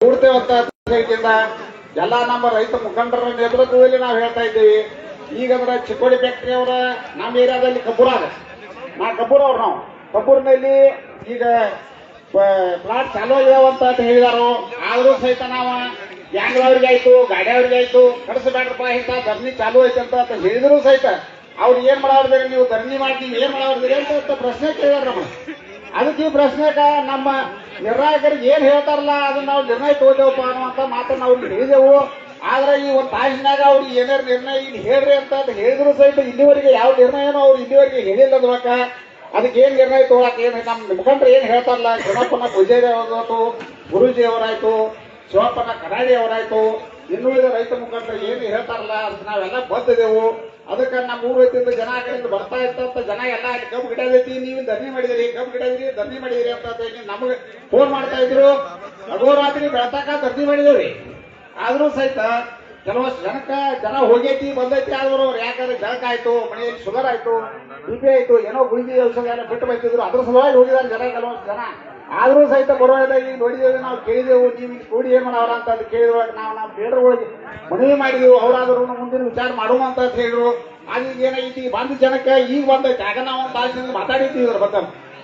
ಕೂಡ್ತೇವಂತ ಹೇಳಿಕೆಯಿಂದ ಎಲ್ಲಾ ನಮ್ಮ ರೈತ ಮುಖಂಡರ ನೇತೃತ್ವದಲ್ಲಿ ನಾವು ಹೇಳ್ತಾ ಇದ್ದೀವಿ. ಈಗ ಅಂದ್ರೆ ಚಿಕ್ಕೋಡಿ ಫ್ಯಾಕ್ಟ್ರಿ ಅವರ ನಮ್ಮ ಏರಿಯಾದಲ್ಲಿ ಕಬ್ಬೂರ ಅದ ನಾ ಕಬ್ಬೂರ್ ಅವ್ರು ನಾವು. ಕಬ್ಬೂರ್ನಲ್ಲಿ ಈಗ ಪ್ಲಾಟ್ ಚಾಲೂ ಆಗ್ಯಾವಂತ ಅಂತ ಹೇಳಿದಾರು. ಆದ್ರೂ ಸಹಿತ ನಾವು ಗ್ಯಾಂಗ್ಲವ್ರಿಗೆ ಆಯ್ತು, ಗಾಡಿಯವ್ರಿಗೆ ಆಯ್ತು ಕಡಿಸಬೇಡ್ರಪ್ಪ ಇಂತ ಧರಣಿ ಚಾಲೂ ಐತೆ ಅಂತ ಅಂತ ಹೇಳಿದ್ರು ಸಹಿತ. ಅವ್ರು ಏನ್ ಮಾಡಾರ್ದಿರಿ ನೀವು? ಧರಣಿ ಮಾಡಿ ನೀವು ಏನ್ ಅಂತ ಪ್ರಶ್ನೆ ಕೇಳಿದಾರ ಅದಕ್ಕೆ ಈ ಪ್ರಶ್ನೆಗ ನಮ್ಮ ನಿರ್ಣಾಯಕರಿಗೆ ಏನ್ ಹೇಳ್ತಾರಲ್ಲ, ಅದನ್ನ ನಾವು ನಿರ್ಣಯ ತಗೋದೇವಪ್ಪ ಅನ್ನುವಂತ ಮಾತನ್ನ ನಾವು ಹೇಳಿದೆವು. ಆದ್ರೆ ಈ ಒಂದು ತಾಸಿನಾಗ ಅವ್ರಿಗೆ ಏನಾರು ನಿರ್ಣಯ ಇಲ್ಲಿ ಹೇಳ್ರಿ ಅಂತ ಅಂತ ಹೇಳಿದ್ರು ಸಹಿತ ಇಲ್ಲಿವರೆಗೆ ಯಾವ ನಿರ್ಣಯನೂ ಅವ್ರು ಇಲ್ಲಿವರೆಗೆ ಹೇಳಿಲ್ಲ ಅದಕ್ಕ ಅದಕ್ಕೆ ಏನ್ ನಿರ್ಣಯ ತಗೊಳಕ್ ಏನು ನಮ್ಮ ಮುಖಂಡರು ಏನ್ ಹೇಳ್ತಾರಲ್ಲ ಶಿವಪ್ಪನ ಪೂಜಾರಿ ಅವರಾಯ್ತು ಗುರುಜಿ ಅವರಾಯ್ತು ಶಿವಪ್ಪನ ಕರಾಡಿ ಅವರಾಯ್ತು ಇನ್ನುಳಿದ ರೈತ ಮುಖಂಡರು ಏನು ಹೇಳ್ತಾರಲ್ಲ ಅದಕ್ಕೆ ನಾವೆಲ್ಲ ಬದ್ದಿದೆವು ಅದಕ್ಕೆ ನಮ್ಮ ಊರು ಐತಿಂದ ಜನ ಆ ಕಡೆಯಿಂದ ಬರ್ತಾ ಇರ್ತಂತ ಜನ ಎಲ್ಲ ಅಲ್ಲಿ ಕಬ್ಬು ಗಿಡ ಐತಿ ನೀವು ಧರಣಿ ಮಾಡಿದಿರಿ, ಕಬ್ಬು ಗಿಡ ಇದ್ರಿ ಧರಣಿ ಮಾಡಿದಿರಿ ಅಂತ ನಮಗೆ ಫೋನ್ ಮಾಡ್ತಾ ಇದ್ರು. ಅಗೋರಾತ್ರಿ ಬೆಳತಾಕ ಧರಣಿ ಮಾಡಿದೇವ್ರಿ. ಆದ್ರೂ ಸಹಿತ ಕೆಲವಷ್ಟು ಜನಕ್ಕ ಜನ ಹೋಗೈತಿ, ಬಂದೈತಿ ಆದ್ರೂ ಅವ್ರು ಯಾಕಂದ್ರೆ ಬೆಳಕ ಆಯ್ತು, ಮನೆಯಲ್ಲಿ ಶುಗರ್ ಆಯ್ತು ಬಿ ಪಿ ಆಯ್ತು, ಏನೋ ಗುಳಿಗೆ ಔಷಧ ಏನೋ ಬಿಟ್ಟು ಬೈತಿದ್ರು. ಅದ್ರ ಸಲುವಾಗಿ ಹೋಗಿದ್ದಾರೆ ಜನ, ಕೆಲವಷ್ಟು ಜನ. ಆದ್ರೂ ಸಹಿತ ಬರುವಾಗ ಈಗ ನೋಡಿದೇವೆ ನಾವು ಕೇಳಿದೆವು ನೀವು ಕೂಡಿ ಏನ್ ಮಾಡವ್ರ ಅಂತ ಅದು ನಾವು ನಾವು ನಮ್ಮ ಬೇಡರುಗಳಿಗೆ ಮನವಿ ಮಾಡಿದೆವು ಅವರಾದ್ರೂ ಮುಂದಿನ ವಿಚಾರ ಮಾಡುವ ಅಂತ ಹೇಳಿದ್ರು. ಅದೀಗ ಏನೈತಿ ಬಂದ ಜನಕ್ಕೆ ಈಗ ಬಂದ ಆಗ ನಾವು ಒಂದು ತಾಸಿನಿಂದ ಮಾತಾಡಿದ್ದೀವಿ ಇದ್ರ ಬಗ್ಗೆ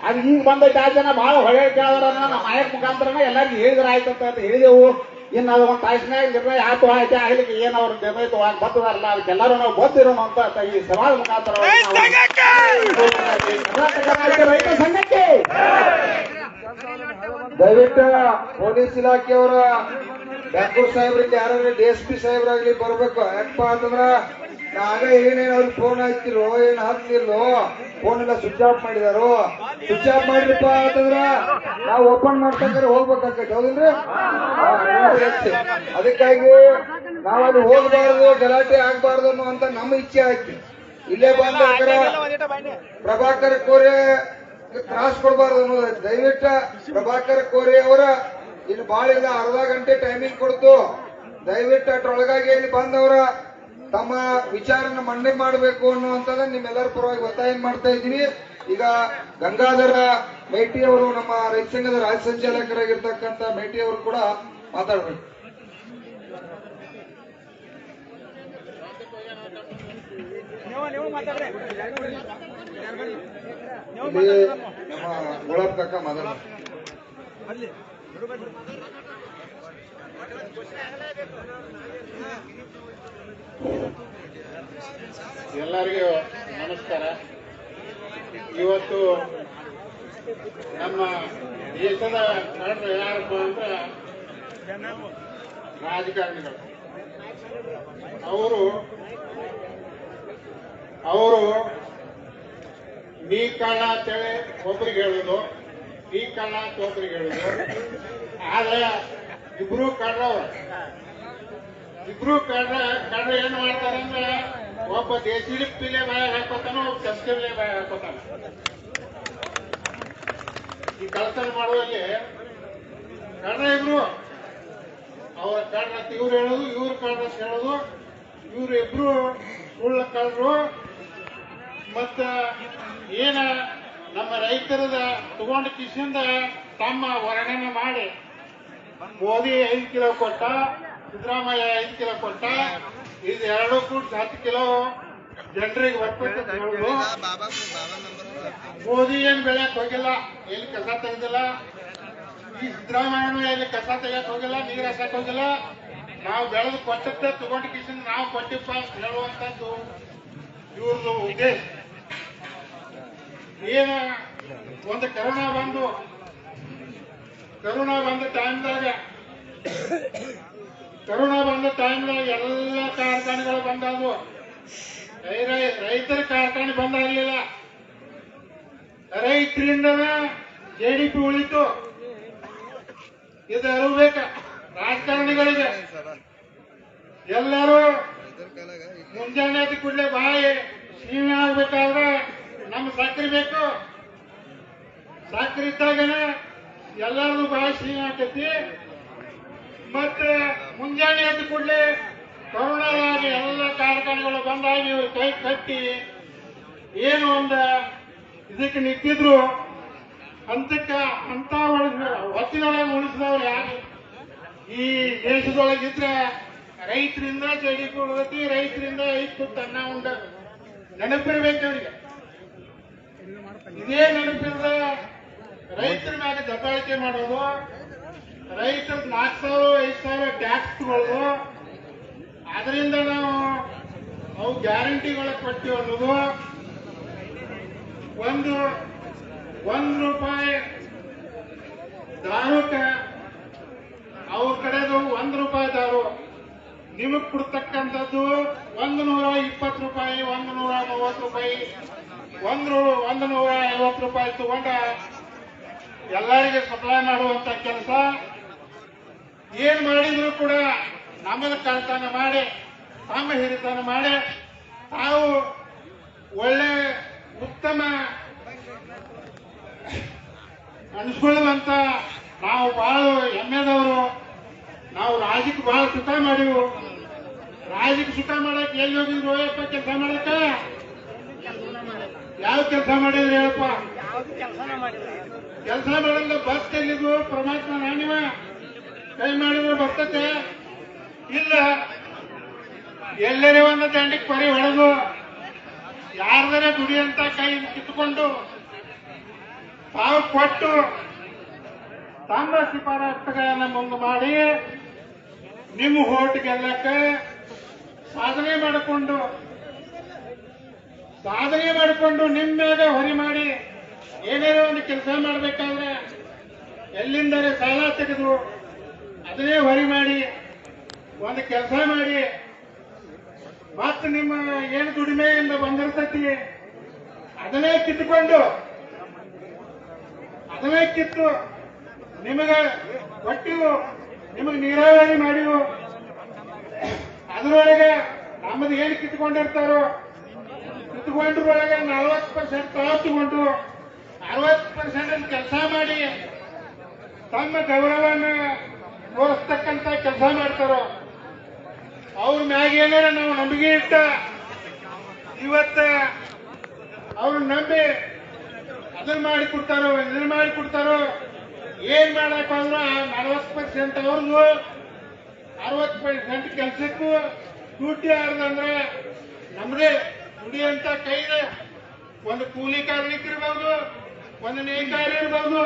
ಅದು ಈಗ ಬಂದ ಆ ಜನ ಬಹಳ ಹೊಳೆ ಕೇಳದ್ರ ನಮ್ಮ ಮಾಯಕ್ ಮುಖಾಂತರನ ಎಲ್ಲರಿಗೂ ಹೇಳಿದ್ರೆ ಆಯ್ತು ಅಂತ ಹೇಳಿದೆವು. ಇನ್ನು ಅದು ಒಂದು ತಾಸಿನಾಗ ನಿರ್ಣಯ ಆಯ್ತು ಆಯ್ತು ಆಗ್ಲಿಕ್ಕೆ ಏನು ಅವ್ರ ನಿರ್ಣಯಿತು ಆಗ ಬರ್ತದಲ್ಲ ಅದಕ್ಕೆಲ್ಲರೂ ನಾವು ಗೊತ್ತಿರೋಣ ಅಂತ ಅಂತ ಈ ಸಮಾಜ ಮುಖಾಂತರ ಕರ್ನಾಟಕ ರಾಜ್ಯ ರೈತ ಸಂಘಕ್ಕೆ! ದಯವಿಟ್ಟು ಪೊಲೀಸ್ ಇಲಾಖೆಯವರ ಬ್ಯಾಂಕೂರ್ ಸಾಹೇಬ್ರಿಗೆ ಯಾರಾದ್ರೆ ಡಿ ಎಸ್ ಪಿ ಸಾಹೇಬ್ರಾಗ್ಲಿ ಬರ್ಬೇಕು. ಯಾಕಪ್ಪ ಅಂತಂದ್ರ ನಾಗ ಏನೇನು ಅವ್ರಿಗೆ ಫೋನ್ ಹಾಕ್ತಿರೋ ಏನ್ ಹಾಕ್ತಿರ್ಲೋ ಫೋನ್ ಎಲ್ಲ ಸ್ವಿಚ್ ಆಫ್ ಮಾಡಿದಾರೋ. ಸ್ವಿಚ್ ಆಫ್ ಮಾಡ್ರಿಪ್ಪ ಅಂತಂದ್ರ ನಾವು ಓಪನ್ ಮಾಡ್ತಂದ್ರೆ ಹೋಗ್ಬೇಕಾಗತ್ತೆ ಹೌದಿಲ್ರಿ ಅದಕ್ಕಾಗಿ ನಾವು ಅಲ್ಲಿ ಹೋಗ್ಬಾರ್ದು ಗಲಾಟೆ ಆಗ್ಬಾರ್ದು ಅಂತ ನಮ್ಮ ಇಚ್ಛೆ ಆಯ್ತು. ಇಲ್ಲೇ ಬಂದ ಪ್ರಭಾಕರ್ ಕೋರೆ ತ್ರಾಸ್ ಕೊಡಬಾರ್ದು ಅನ್ನೋದು. ದಯವಿಟ್ಟ ಪ್ರಭಾಕರ್ ಕೋರಿ ಅವರ ಇಲ್ಲಿ ಬಾಳಿಲ್ಲ ಅರ್ಧ ಗಂಟೆ ಟೈಮಿಂಗ್ ಕೊಡ್ತು. ದಯವಿಟ್ಟು ಅಟ್ರೊಳಗಾಗಿ ಇಲ್ಲಿ ಬಂದವರ ತಮ್ಮ ವಿಚಾರನ ಮಂಡನೆ ಮಾಡಬೇಕು ಅನ್ನುವಂಥದ್ದು ನಿಮ್ಮೆಲ್ಲರ ಪರವಾಗಿ ಒತ್ತಾಯ ಮಾಡ್ತಾ ಇದ್ದೀವಿ ಈಗ ಗಂಗಾಧರ ಮೇಟಿ ಅವರು ನಮ್ಮ ರೈತ ಸಂಘದ ರಾಜ್ಯ ಸಂಚಾಲಕರಾಗಿರ್ತಕ್ಕಂಥ ಮೇಟಿ ಅವರು ಕೂಡ ಮಾತಾಡಬೇಕು. ಇಲ್ಲಿ ನಮ್ಮ ಗುಲಾಬ್ ಕಾಕ ಮಾತಾಡ ಎಲ್ಲರಿಗೂ ನಮಸ್ಕಾರ. ಇವತ್ತು ನಮ್ಮ ದೇಶದ ಕಳ್ಳರು ಯಾರಪ್ಪ ಅಂದ್ರೆ ರಾಜಕಾರಣಿಗಳು. ಅವರು ಅವರು ನೀ ಕಳ್ಳ ಅಂತೇಳಿ ಒಬ್ರಿಗೆ ಹೇಳುದು ನೀ ಕಳ್ಳ ಅಂತ ಒಬ್ರಿಗೆ ಹೇಳುದು. ಆದ್ರೆ ಇಬ್ರು ಕಳ್ಳವ್ರು ಇಬ್ರು ಕಳ್ರ ಕಳ್ರ ಏನ್ ಮಾಡ್ತಾರೆ ಅಂದ್ರೆ ಒಬ್ಬ ದೇಶಿ ಪಿಲೆ ಬಾಯ ಹಾಕೋತಾನ, ಒಬ್ಬ ಸಸ್ಕಿಲೆ ಬಾಯ ಹಾಕೋತಾನ. ಈ ಕಳ್ತನ ಮಾಡುವಲ್ಲಿ ಕಣ್ಣ ಇಬ್ರು. ಅವರ ಕಣ್ಣ ಇವ್ರು ಹೇಳೋದು, ಇವ್ರು ಅಂತ ಹೇಳೋದು, ಇವ್ರು ಇಬ್ರು ಸುಳ್ಳ ಕಳ್ರು ಮತ್ತ ಏನ ನಮ್ಮ ರೈತರದ ತಗೊಂಡ ಕಿಶಿಂದ ತಮ್ಮ ವರ್ಣನೆ ಮಾಡಿ. ಮೋದಿ ಐದು ಕಿಲೋ ಕೊಟ್ಟ, ಸಿದ್ದರಾಮಯ್ಯ ಐದು ಕಿಲೋ ಕೊಟ್ಟ, ಇದು ಎರಡು ಕೂಡ ಹತ್ತು ಕಿಲೋ ಜನರಿಗೆ ಒಟ್ಟು ಮೋದಿ ಏನ್ ಬೆಳೆಯಕ್ ಹೋಗಿಲ್ಲ, ಎಲ್ಲಿ ಕಸ ತೆಗೆದಿಲ್ಲ. ಈ ಸಿದ್ದರಾಮಯ್ಯನು ಎಲ್ಲಿ ಕಸ ತೆಗಿಯಕ್ ಹೋಗಿಲ್ಲ, ನೀರ್ ಹಾಕಕ್ ಹೋಗಿಲ್ಲ. ನಾವು ಬೆಳೆದು ಕೊಟ್ಟದ್ದೇ ತಗೊಂಡ ಕಿಸಿಂದ ನಾವು ಕೊಟ್ಟಿಪ್ಪ ಹೇಳುವಂತದ್ದು ಇವ್ರದ್ದು ಉದ್ದೇಶ. ಏನ ಒಂದು ಕರೋನಾ ಬಂದು, ಕರೋನಾ ಬಂದ ಟೈಮ್ದಾಗ ಕರೋನಾ ಬಂದ ಟೈಮ್ದಾಗ ಎಲ್ಲ ಕಾರ್ಖಾನೆಗಳು ಬಂದವು ರೈತರ ಕಾರ್ಖಾನೆ ಬಂದಾಗಲಿಲ್ಲ ರೈತರಿಂದ ಜೆ ಡಿ ಪಿ ಉಳಿತು. ಇದು ಅರಿಬೇಕ ಕಾರ್ಖಾನೆಗಳು ಇವರು ಕೈ ಕಟ್ಟಿ ಏನು ಒಂದ ಇದಕ್ಕೆ ನಿಂತಿದ್ರು. ಅಂತಕ್ಕ ಅಂತ ಒತ್ತಿನೊಳಗೆ ಉಳಿಸಿದವ್ರು. ಯಾರು ಈ ದೇಶದೊಳಗಿದ್ರೆ ರೈತರಿಂದ ಜಡಿ ಕೊಡದತಿ ರೈತರಿಂದ ಐದು ಅನ್ನ ಉಂಡ ನೆನಪಿರ್ಬೇಕು ಅವ್ರಿಗೆ ಇದೇ ನೆನಪಿಲ್ಲ ರೈತರ ಮ್ಯಾಗ ದಬ್ಬಾಳಿಕೆ ಮಾಡೋದು, ರೈತರ ನಾಲ್ಕು ಸಾವಿರ, ಐದು ಸಾವಿರ ಟ್ಯಾಕ್ಸ್ ತಗೊಳ್ಳೋದು ಅದರಿಂದ ನಾವು ಅವು ಗ್ಯಾರಂಟಿಗಳ ಪಟ್ಟಿ ಅನ್ನೋದು ಒಂದು ಒಂದು ರೂಪಾಯಿ ದಾರುಕ ಅವ್ರ ಕಡೆದು ಒಂದು ರೂಪಾಯಿ ದಾರು. ನಿಮಗ್ ಕೊಡ್ತಕ್ಕಂಥದ್ದು ಒಂದು ನೂರ ಇಪ್ಪತ್ತು ರೂಪಾಯಿ, ಒಂದು ನೂರ ಮೂವತ್ತು ರೂಪಾಯಿ, ಒಂದು ಒಂದು ನೂರ ಐವತ್ತು ರೂಪಾಯಿ ತಗೊಂಡ ಎಲ್ಲರಿಗೆ ಸಪ್ಲೈ ಮಾಡುವಂತ ಕೆಲಸ. ಏನ್ ಮಾಡಿದ್ರು ಕೂಡ ನಮ್ಮದ ಕಳ್ತನ ಮಾಡಿ. ತಮ್ಮ ಹಿರಿತನ ಮಾಡಿ ತಾವು ಒಳ್ಳೆ ಉತ್ತಮ ಅನ್ಸ್ಕೊಳ್ಳುವಂತ ನಾವು ಬಹಳ ಹೆಮ್ಮೆದವರು. ನಾವು ರಾಜಕ್ಕೆ ಬಹಳ ಸುತ ಮಾಡಿವು ರಾಜಕ್ಕೆ ಸುತ ಮಾಡಕ್ ಎಲ್ಲಿ ಹೋಗಿದ್ರು ಯಪ್ಪ ಕೆಲಸ ಮಾಡಕ್ಕ? ಯಾವ ಕೆಲಸ ಮಾಡಿದ್ರಿ ಹೇಳಪ್ಪ? ಕೆಲಸ ಮಾಡಲ್ಲ ಬಸ್ ಎಲ್ಲಿದ್ವು? ಪರಮಾತ್ಮ ನಾನಿವ. ಕೈ ಮಾಡಿದ್ರೆ ಬರ್ತತೆ. ಇಲ್ಲ ಎಲ್ಲರೇ ಒಂದು ದಂಡಿಗೆ ಪರಿ ಹೊಡೆದು ಯಾರ್ದಾರ ದುಡಿಯಂತ ಕೈ ಕಿತ್ಕೊಂಡು ತಾವು ಕೊಟ್ಟು ತಮ್ಮ ಶಿಫಾರಸ್ತುಗಳನ್ನ ಮುಂದೆ ಮಾಡಿ ನಿಮ್ಮ ಹೋಟ್ ಗೆಲ್ಲಕ್ಕ ಸಾಧನೆ ಮಾಡಿಕೊಂಡು ಸಾಧನೆ ಮಾಡಿಕೊಂಡು ನಿಮ್ಮ ಮೇಲೆ ಹೊರಿ ಮಾಡಿ ಏನೇನೋ ಒಂದು ಕೆಲಸ ಮಾಡಬೇಕಾದ್ರೆ ಎಲ್ಲಿಂದರೆ ಸಾಲ ತೆಗೆದು ಅದನ್ನೇ ಹೊರಿ ಮಾಡಿ ಒಂದು ಕೆಲಸ ಮಾಡಿ ಮತ್ತೆ ನಿಮ್ಮ ಏನು ದುಡಿಮೆಯಿಂದ ಬಂದಿರ್ತೈತಿ ಅದನ್ನೇ ಕಿತ್ತುಕೊಂಡು, ಅದನ್ನೇ ಕಿತ್ತು ನಿಮಗೆ ಕೊಟ್ಟಿವು ನಿಮಗೆ ನೀರಾವರಿ ಮಾಡಿವು ಅದರೊಳಗೆ ನಮ್ಮದು ಏನು ಕಿತ್ಕೊಂಡಿರ್ತಾರೋ ಕಿತ್ಕೊಂಡ್ರೊಳಗೆ ನಲವತ್ತು ಪರ್ಸೆಂಟ್ ತಾವು ತಗೊಂಡು, ಅರವತ್ತು ಪರ್ಸೆಂಟ್ ಕೆಲಸ ಮಾಡಿ, ತಮ್ಮ ಗೌರವನ ತೋರಿಸ್ತಕ್ಕಂತ ಕೆಲಸ ಮಾಡ್ತಾರೋ. ಅವ್ರ ಮ್ಯಾಗ ಏನಾರ ನಾವು ನಂಬಿಕೆ ಇಟ್ಟ ಇವತ್ತ ಅವ್ರ ನಂಬಿ ಅದನ್ನ ಮಾಡಿ ಕೊಡ್ತಾರೋ, ಇದನ್ನ ಮಾಡಿ ಕೊಡ್ತಾರೋ, ಏನ್ ಮಾಡಕ್ ಅಂದ್ರ ನಲವತ್ತು ಪರ್ಸೆಂಟ್ ಅವ್ರದ್ದು ಅರವತ್ತು ಪರ್ಸೆಂಟ್ ಕೆಲ್ಸಕ್ಕೂ ಡ್ಯೂಟಿ ಆಡ್ದಂದ್ರೆ ನಮ್ದೇ ದುಡಿಯಂತ ಕೈದೆ ಒಂದು ಕೂಲಿ ಕಾರ್ಮಿಕರಿರ್ಬೋದು ಒಂದು ನೇಕಾರ ಇರ್ಬೋದು,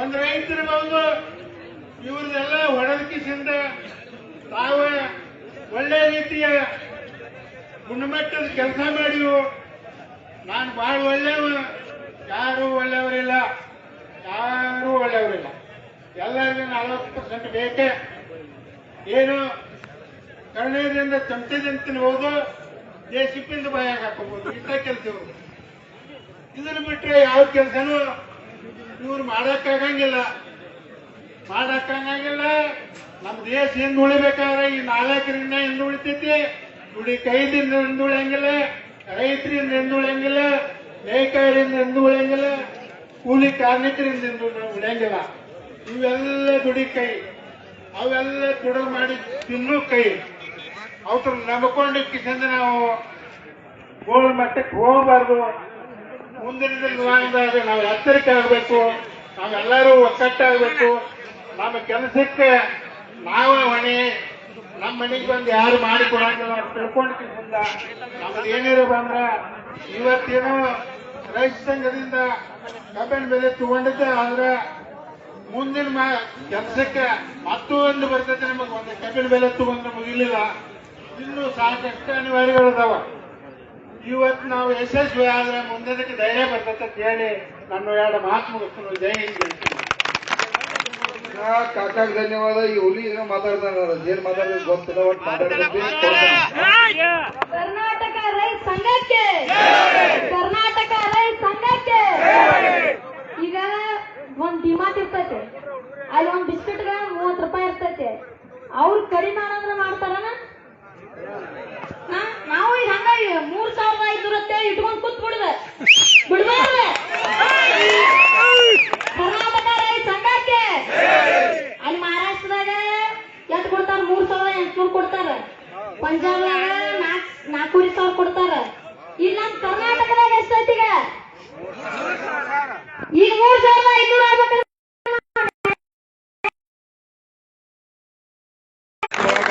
ಒಂದು ರೈತರಿರ್ಬೋದು. ಇವ್ರದೆಲ್ಲ ಹೊಡೆದಕಿಸಿಂದ ತಾವು ಒಳ್ಳೆ ರೀತಿಯ ಗುಣಮಟ್ಟದ ಕೆಲಸ ಮಾಡಿವು ನಾನು ಬಹಳ ಒಳ್ಳೆಯವ ಯಾರು ಒಳ್ಳೆಯವರಿಲ್ಲ ಯಾರು ಒಳ್ಳೆಯವರಿಲ್ಲ ಎಲ್ಲರಿಗೂ ನಲವತ್ತು ಪರ್ಸೆಂಟ್ ಬೇಕೇ. ಏನು ಕರ್ಣದಿಂದ ಚಮಚದಿಂದ ತಿನ್ಬೋದು ದೇಶಕ್ಕಿಂದ ಭಯ ಹಾಕೋಬಹುದು ಇಂಥ ಕೆಲಸ ಇದನ್ನು ಬಿಟ್ಟರೆ ಯಾವ ಕೆಲಸನೂ ಇವ್ರು ಮಾಡಕ್ಕಾಗಂಗಿಲ್ಲ. ಮಾಡಕ್ಕಾಗಂಗಿಲ್ಲ ನಮ್ಮ ದೇಶ ಹಿಂದ್ ಉಳಿಬೇಕಾದ್ರೆ ಈ ನಾಲ್ಕರಿಂದ ಹಿಂದ್ ಉಳಿತೈತಿ? ದುಡಿ ಕೈದಿಂದ ಹಿಂದುಳಿಯಂಗಿಲ್ಲ ರೈತರಿಂದ ಹಿಂದ್ ಉಳಿಯಂಗಿಲ್ಲ ನೇಕಾರರಿಂದ ಹಿಂದ್ ಉಳಿಯಂಗಿಲ್ಲ, ಕೂಲಿ ಕಾರ್ಮಿಕರಿಂದ ಉಳಿಯಂಗಿಲ್ಲ. ಇವೆಲ್ಲ ದುಡಿ ಕೈ. ಅವೆಲ್ಲ ದುಡಿದು ಮಾಡಿ ತಿನ್ನೋ ಕೈ. ಅವ್ರ ನಂಬಿಕೊಂಡು ನಾವು ಗೋಳ ಮಟ್ಟಕ್ಕೆ ಹೋಗಬಾರ್ದು. ಮುಂದಿನ ದಿನ ನಾವು ಎಚ್ಚರಿಕೆ ಆಗಬೇಕು. ನಾವೆಲ್ಲರೂ ಒಕ್ಕಟ್ಟಾಗಬೇಕು ನಮ್ಮ ಕೆಲಸಕ್ಕೆ ನಾವೇ ಹೊಣೆ. ನಮ್ಮ ಮನೆಗೆ ಬಂದು ಯಾರು ಮಾಡಿ ಕೊಡಂಗಿಲ್ಲ ಅಂತ ತಿಳ್ಕೊಂಡು ಕಿಸಿಂದ ನಮ್ದು ಏನಿರೋ ಬಂದ್ರ ಇವತ್ತೇನೋ ರೈತ ಸಂಘದಿಂದ ಕಬ್ಬಿನ ಬೆಲೆ ತಗೊಂಡಿದ್ದೆ ಆದ್ರೆ ಮುಂದಿನ ಕೆಲಸಕ್ಕೆ ಮತ್ತೊಂದು ಬರ್ತೈತೆ ನಮಗೆ. ಒಂದು ಕಬ್ಬಿನ ಬೆಲೆ ತಗೊಂಡ್ರೆ ಮುಗಿಲಿಲ್ಲ. ಇನ್ನೂ ಸಾಕಷ್ಟು ಅನಿವಾರ್ಯಗಳಿದಾವ ಇವತ್ತು ನಾವು ಯಶಸ್ವಿ ಆದ್ರೆ ಮುಂದಕ್ಕೆ ಧೈರ್ಯ ಬರ್ತೈತೆ ಅಂತ ಹೇಳಿ ನನ್ನ ಎರಡು ಮಾತು ಮುಗಿಸ್ತೀನಿ. ಜೈ ಹಿಂದ್. ಕಾಕಾಗ್ ಧನ್ಯವಾದ. ಈ ಹುಲಿ ಏನೋ ಮಾತಾಡ್ತಾನ ಏನ್ ಮಾತಾಡಿದ್ರೆ ಗೊತ್ತಿಲ್ಲ ಒಟ್ಟು ಮಾತಾಡ್ಬೇಕು.